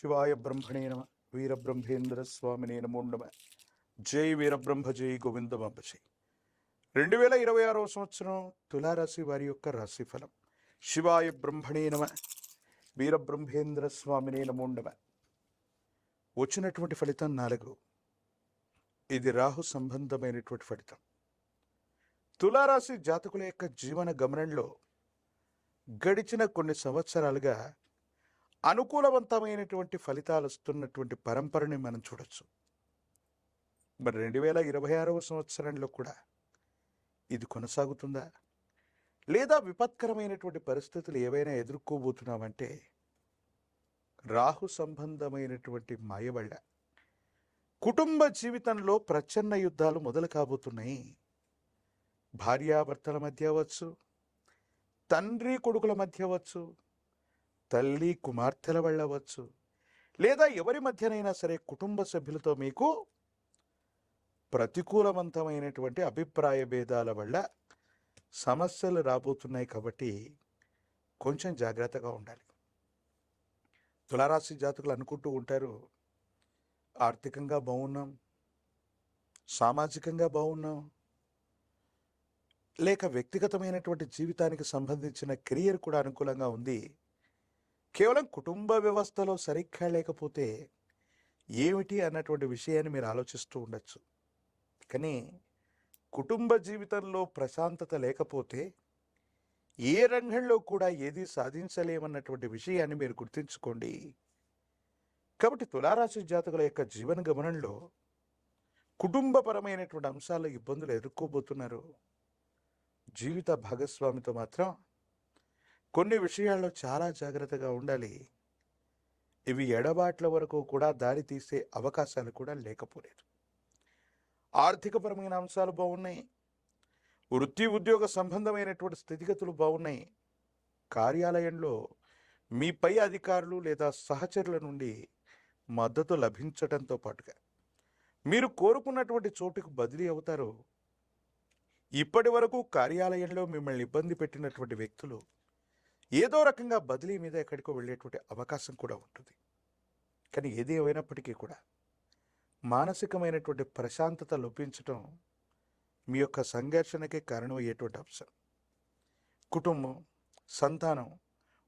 శివాయ బ్రహ్మణే నమ వీరబ్రహ్మేంద్ర స్వామినే నమో నమ. జై వీరబ్రహ్మ జై గోవిందమాంబ జై. రెండు వేల ఇరవై ఆరవ సంవత్సరం తులారాశి వారి యొక్క రాశిఫలం. శివాయ బ్రహ్మణే నమ వీరబ్రహ్మేంద్ర స్వామినే నమో నమ. వచ్చినటువంటి ఫలితం నాలుగు. ఇది రాహు సంబంధమైనటువంటి ఫలితం. తులారాశి జాతకుల యొక్క జీవన గమనంలో గడిచిన కొన్ని సంవత్సరాలుగా అనుకూలవంతమైనటువంటి ఫలితాలు వస్తున్నటువంటి పరంపరని మనం చూడొచ్చు. మరి రెండు వేల ఇరవై ఆరవ సంవత్సరంలో కూడా ఇది కొనసాగుతుందా? లేదా విపత్కరమైనటువంటి పరిస్థితులు ఏవైనా ఎదుర్కోబోతున్నామంటే రాహు సంబంధమైనటువంటి మాయ వల్ల కుటుంబ జీవితంలో ప్రచన్న యుద్ధాలు మొదలు కాబోతున్నాయి. భార్యాభర్తల మధ్య అవ్వచ్చు తండ్రి కొడుకుల మధ్య అవ్వచ్చు తల్లి కుమార్తెల వల్ల లేదా ఎవరి మధ్యనైనా సరే కుటుంబ సభ్యులతో మీకు ప్రతికూలవంతమైనటువంటి అభిప్రాయ భేదాల వల్ల సమస్యలు రాబోతున్నాయి కాబట్టి కొంచెం జాగ్రత్తగా ఉండాలి. తులారాశి జాతకులు అనుకుంటూ ఉంటారు ఆర్థికంగా బాగున్నాం సామాజికంగా బాగున్నాం లేక వ్యక్తిగతమైనటువంటి జీవితానికి సంబంధించిన కెరియర్ కూడా అనుకూలంగా ఉంది. కేవలం కుటుంబ వ్యవస్థలో సరిగ్గా లేకపోతే ఏమిటి అన్నటువంటి విషయాన్ని మీరు ఆలోచిస్తూ ఉండొచ్చు. కానీ కుటుంబ జీవితంలో ప్రశాంతత లేకపోతే ఏ రంగంలో కూడా ఏది సాధించలేమన్నటువంటి విషయాన్ని మీరు గుర్తుంచుకోండి. కాబట్టి తులారాశి జాతకుల యొక్క జీవన గమనంలో కుటుంబపరమైనటువంటి అంశాల ఇబ్బందులు ఎదుర్కోబోతున్నారు. జీవిత భాగస్వామితో మాత్రం కొన్ని విషయాల్లో చాలా జాగ్రత్తగా ఉండాలి. ఇవి ఎడబాట్ల వరకు కూడా దారి తీసే అవకాశాలు కూడా లేకపోలేదు. ఆర్థికపరమైన అంశాలు బాగున్నాయి వృత్తి ఉద్యోగ సంబంధమైనటువంటి స్థితిగతులు బాగున్నాయి కార్యాలయంలో మీ పై అధికారులు లేదా సహచరుల నుండి మద్దతు లభించడంతో పాటుగా మీరు కోరుకున్నటువంటి చోటుకు బదిలీ అవుతారు. ఇప్పటి వరకు కార్యాలయంలో మిమ్మల్ని ఇబ్బంది పెట్టినటువంటి వ్యక్తులు ఏదో రకంగా బదిలీ మీద ఎక్కడికో వెళ్ళేటువంటి అవకాశం కూడా ఉంటుంది. కానీ ఏది ఏమైనప్పటికీ కూడా మానసికమైనటువంటి ప్రశాంతత లోపించటం మీ యొక్క సంఘర్షణకే కారణమయ్యేటువంటి అంశం. కుటుంబం సంతానం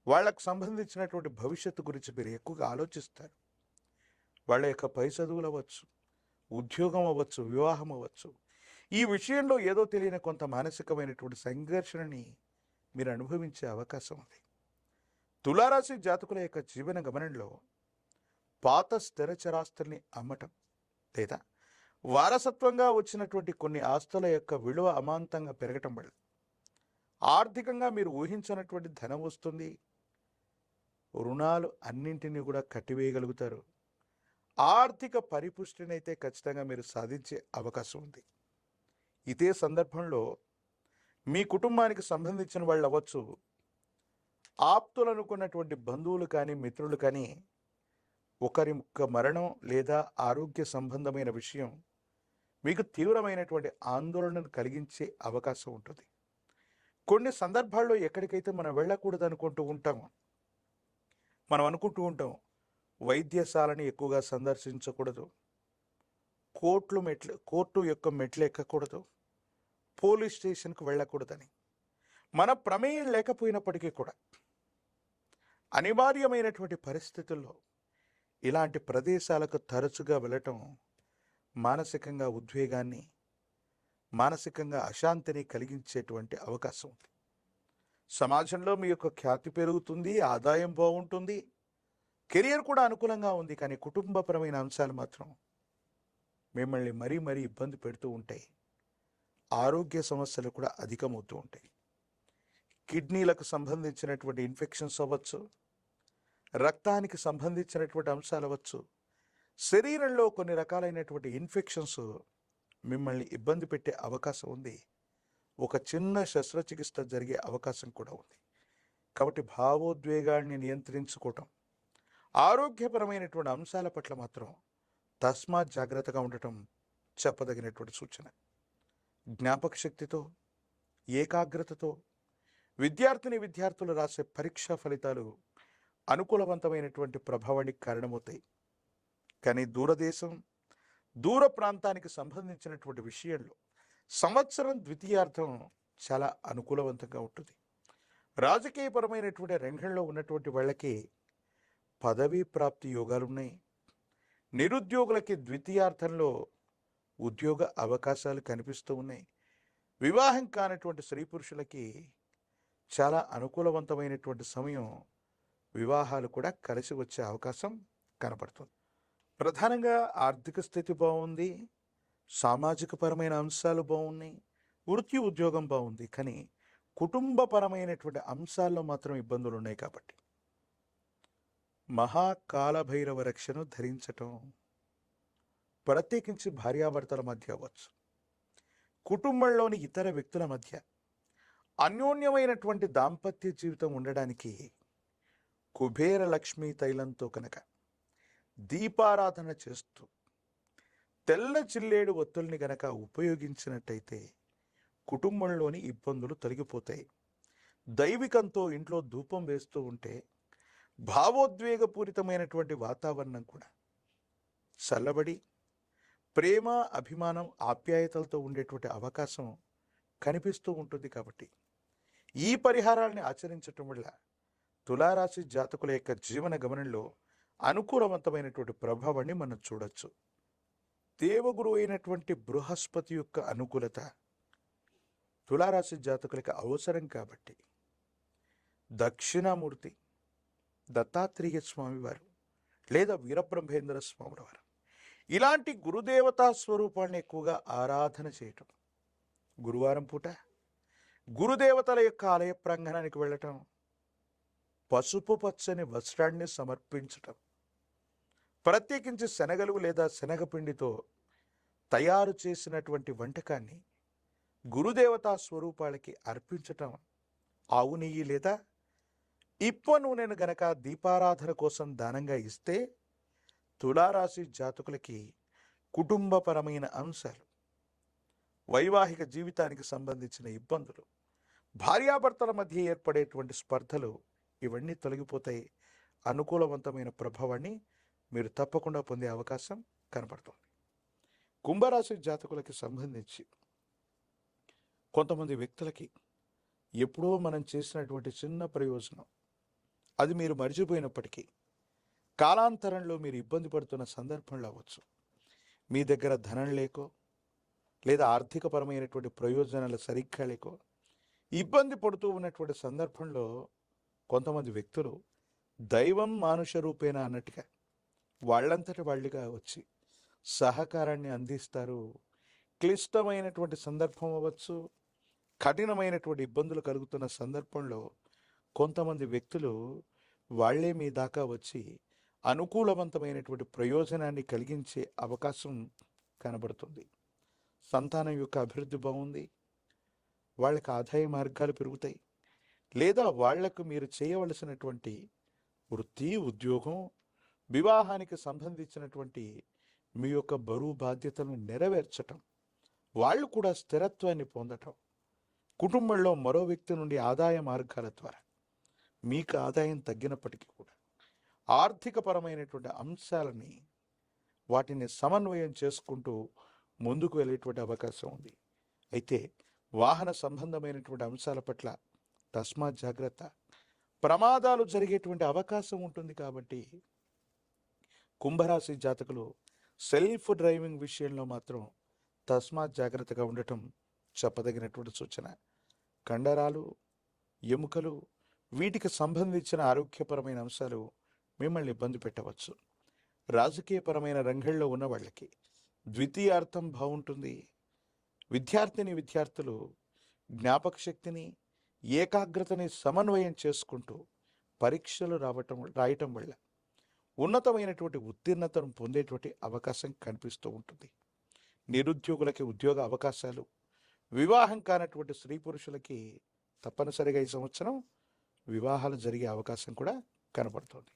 వాళ్ళకు సంబంధించినటువంటి భవిష్యత్తు గురించి మీరు ఎక్కువగా ఆలోచిస్తారు. వాళ్ళ యొక్క పై చదువులు అవ్వచ్చు ఉద్యోగం అవ్వచ్చు వివాహం అవ్వచ్చు. ఈ విషయంలో ఏదో తెలియని కొంత మానసికమైనటువంటి సంఘర్షణని మీరు అనుభవించే అవకాశం ఉంది తులారాశి జాతకుల యొక్క జీవన గమనంలో పాత స్థిరచరాస్తుల్ని అమ్మటం లేదా వారసత్వంగా వచ్చినటువంటి కొన్ని ఆస్తుల యొక్క విలువ అమాంతంగా పెరగటం వల్ల ఆర్థికంగా మీరు ఊహించినటువంటి ధనం వస్తుంది. రుణాలు అన్నింటినీ కూడా కట్టివేయగలుగుతారు. ఆర్థిక పరిపుష్టినైతే ఖచ్చితంగా మీరు సాధించే అవకాశం ఉంది. ఇదే సందర్భంలో మీ కుటుంబానికి సంబంధించిన వాళ్ళు అవ్వచ్చు. ఆప్తులు అనుకున్నటువంటి బంధువులు కానీ మిత్రులు కానీ ఒకరి యొక్క మరణం లేదా ఆరోగ్య సంబంధమైన విషయం మీకు తీవ్రమైనటువంటి ఆందోళనను కలిగించే అవకాశం ఉంటుంది. కొన్ని సందర్భాల్లో ఎక్కడికైతే మనం వెళ్ళకూడదు అనుకుంటూ ఉంటాము మనం అనుకుంటూ ఉంటాం వైద్యశాలని ఎక్కువగా సందర్శించకూడదు. కోర్టులు మెట్లు కోర్టు యొక్క మెట్లు ఎక్కకూడదు. పోలీస్ స్టేషన్కు వెళ్ళకూడదని. మన ప్రమేయం లేకపోయినప్పటికీ కూడా అనివార్యమైనటువంటి పరిస్థితుల్లో ఇలాంటి ప్రదేశాలకు తరచుగా వెళ్ళటం మానసికంగా ఉద్వేగాన్ని మానసికంగా అశాంతిని కలిగించేటువంటి అవకాశం ఉంది. సమాజంలో మీ యొక్క ఖ్యాతి పెరుగుతుంది ఆదాయం బాగుంటుంది కెరియర్ కూడా అనుకూలంగా ఉంది కానీ కుటుంబపరమైన అంశాలు మాత్రం మిమ్మల్ని మరీ మరీ ఇబ్బంది పెడుతూ ఉంటాయి. ఆరోగ్య సమస్యలు కూడా అధికమవుతూ ఉంటాయి. కిడ్నీలకు సంబంధించినటువంటి ఇన్ఫెక్షన్స్ అవ్వచ్చు రక్తానికి సంబంధించినటువంటి అంశాలు అవ్వచ్చు శరీరంలో కొన్ని రకాలైనటువంటి ఇన్ఫెక్షన్స్ మిమ్మల్ని ఇబ్బంది పెట్టే అవకాశం ఉంది. ఒక చిన్న శస్త్రచికిత్స జరిగే అవకాశం కూడా ఉంది. కాబట్టి భావోద్వేగాన్ని నియంత్రించుకోవటం ఆరోగ్యపరమైనటువంటి అంశాల పట్ల మాత్రం తస్మాత్ జాగ్రత్తగా ఉండటం చెప్పదగినటువంటి సూచన. జ్ఞాపక శక్తితో ఏకాగ్రతతో విద్యార్థిని విద్యార్థులు రాసే పరీక్షా ఫలితాలు అనుకూలవంతమైనటువంటి ప్రభావానికి కారణమవుతాయి. కానీ దూరదేశం దూర ప్రాంతానికి సంబంధించినటువంటి విషయంలో సంవత్సరం ద్వితీయార్థం చాలా అనుకూలవంతంగా ఉంటుంది. రాజకీయపరమైనటువంటి రంగంలో ఉన్నటువంటి వాళ్ళకి పదవీ ప్రాప్తి యోగాలు ఉన్నాయి నిరుద్యోగులకి ద్వితీయార్థంలో ఉద్యోగ అవకాశాలు కనిపిస్తూ ఉన్నాయి. వివాహం కానటువంటి స్త్రీ పురుషులకి చాలా అనుకూలవంతమైనటువంటి సమయం వివాహాలు కూడా కలిసి వచ్చే అవకాశం కనపడుతుంది. ప్రధానంగా ఆర్థిక స్థితి బాగుంది సామాజిక పరమైన అంశాలు బాగున్నాయి వృత్తి ఉద్యోగం బాగుంది కానీ కుటుంబపరమైనటువంటి అంశాల్లో మాత్రం ఇబ్బందులు ఉన్నాయి కాబట్టి. మహాకాలభైరవ రక్షను ధరించటం ప్రత్యేకించి భార్యాభర్తల మధ్య అవ్వచ్చు. కుటుంబంలోని ఇతర వ్యక్తుల మధ్య అన్యోన్యమైనటువంటి దాంపత్య జీవితం ఉండడానికి కుబేర లక్ష్మీ తైలంతో కనుక దీపారాధన చేస్తూ తెల్ల చిల్లేడు ఒత్తుల్ని గనక ఉపయోగించినట్టయితే కుటుంబంలోని ఇబ్బందులు తొలగిపోతాయి. దైవికంతో ఇంట్లో ధూపం వేస్తూ ఉంటే భావోద్వేగపూరితమైనటువంటి వాతావరణం కూడా చల్లబడి ప్రేమ అభిమానం ఆప్యాయతలతో ఉండేటువంటి అవకాశం కనిపిస్తూ ఉంటుంది కాబట్టి ఈ పరిహారాల్ని ఆచరించటం వల్ల తులారాశి జాతకుల యొక్క జీవన గమనంలో అనుకూలవంతమైనటువంటి ప్రభావాన్ని మనం చూడొచ్చు. దేవగురు అయినటువంటి బృహస్పతి యొక్క అనుకూలత తులారాశి జాతకులకి అవసరం కాబట్టి దక్షిణామూర్తి దత్తాత్రేయ స్వామివారు లేదా వీరబ్రహ్మేంద్ర స్వాముల వారు ఇలాంటి గురుదేవతా స్వరూపాన్ని ఎక్కువగా ఆరాధన చేయటం. గురువారం పూట గురుదేవతల యొక్క ఆలయ ప్రాంగణానికి వెళ్ళటం. పసుపు పచ్చని వస్త్రాన్ని సమర్పించటం. ప్రత్యేకించి శనగలు లేదా శనగపిండితో తయారు చేసినటువంటి వంటకాన్ని గురుదేవతా స్వరూపాలకి అర్పించటం. ఆవు నెయ్యి లేదా ఇప్ప నూనెను గనక దీపారాధన కోసం దానంగా ఇస్తే తులారాశి జాతకులకి కుటుంబపరమైన అంశాలు వైవాహిక జీవితానికి సంబంధించిన ఇబ్బందులు భార్యాభర్తల మధ్య ఏర్పడేటువంటి స్పర్ధలు ఇవన్నీ తొలగిపోతాయి. అనుకూలవంతమైన ప్రభావాన్ని మీరు తప్పకుండా పొందే అవకాశం కనపడుతుంది. కుంభరాశి జాతకులకి సంబంధించి కొంతమంది వ్యక్తులకి ఎప్పుడో మనం చేసినటువంటి చిన్న ప్రయోజనం అది మీరు మర్చిపోయినప్పటికీ కాలాంతరంలో మీరు ఇబ్బంది పడుతున్న సందర్భంలో అవ్వచ్చు. మీ దగ్గర ధనం లేకో లేదా ఆర్థికపరమైనటువంటి ప్రయోజనాలు సరిగ్గా లేకో ఇబ్బంది పడుతూ ఉన్నటువంటి సందర్భంలో కొంతమంది వ్యక్తులు దైవం మానుష రూపేణ అన్నట్టుగా వాళ్ళంతటి వాళ్ళుగా వచ్చి సహకారాన్ని అందిస్తారు. క్లిష్టమైనటువంటి సందర్భం అవ్వచ్చు. కఠినమైనటువంటి ఇబ్బందులు కలుగుతున్న సందర్భంలో కొంతమంది వ్యక్తులు వాళ్ళే మీ దాకా వచ్చి అనుకూలవంతమైనటువంటి ప్రయోజనాన్ని కలిగించే అవకాశం కనబడుతుంది. సంతానం యొక్క అభివృద్ధి బాగుంది. వాళ్ళకి ఆదాయ మార్గాలు పెరుగుతాయి. లేదా వాళ్ళకు మీరు చేయవలసినటువంటి వృత్తి ఉద్యోగం వివాహానికి సంబంధించినటువంటి మీ యొక్క బరువు బాధ్యతలను నెరవేర్చటం వాళ్ళు కూడా స్థిరత్వాన్ని పొందటం కుటుంబంలో మరో వ్యక్తి నుండి ఆదాయ మార్గాల ద్వారా మీకు ఆదాయం తగ్గినప్పటికీ కూడా ఆర్థికపరమైనటువంటి అంశాలని వాటిని సమన్వయం చేసుకుంటూ ముందుకు వెళ్ళేటువంటి అవకాశం ఉంది. అయితే వాహన సంబంధమైనటువంటి అంశాల పట్ల తస్మాత్ జాగ్రత్త. ప్రమాదాలు జరిగేటువంటి అవకాశం ఉంటుంది కాబట్టి కుంభరాశి జాతకులు సెల్ఫ్ డ్రైవింగ్ విషయంలో మాత్రం తస్మాత్ జాగ్రత్తగా ఉండటం చెప్పదగినటువంటి సూచన. కండరాలు ఎముకలు వీటికి సంబంధించిన ఆరోగ్యపరమైన అంశాలు మిమ్మల్ని ఇబ్బంది పెట్టవచ్చు. రాజకీయపరమైన రంగంలో ఉన్న వాళ్ళకి ద్వితీయార్థం బాగుంటుంది. విద్యార్థిని విద్యార్థులు జ్ఞాపక శక్తిని ఏకాగ్రతని సమన్వయం చేసుకుంటూ పరీక్షలు రావటం రాయటం వల్ల ఉన్నతమైనటువంటి ఉత్తీర్ణతను పొందేటువంటి అవకాశం కనిపిస్తూ ఉంటుంది. నిరుద్యోగులకి ఉద్యోగ అవకాశాలు వివాహం కానటువంటి స్త్రీ పురుషులకి తప్పనిసరిగా ఈ సంవత్సరం వివాహాలు జరిగే అవకాశం కూడా కనబడుతుంది.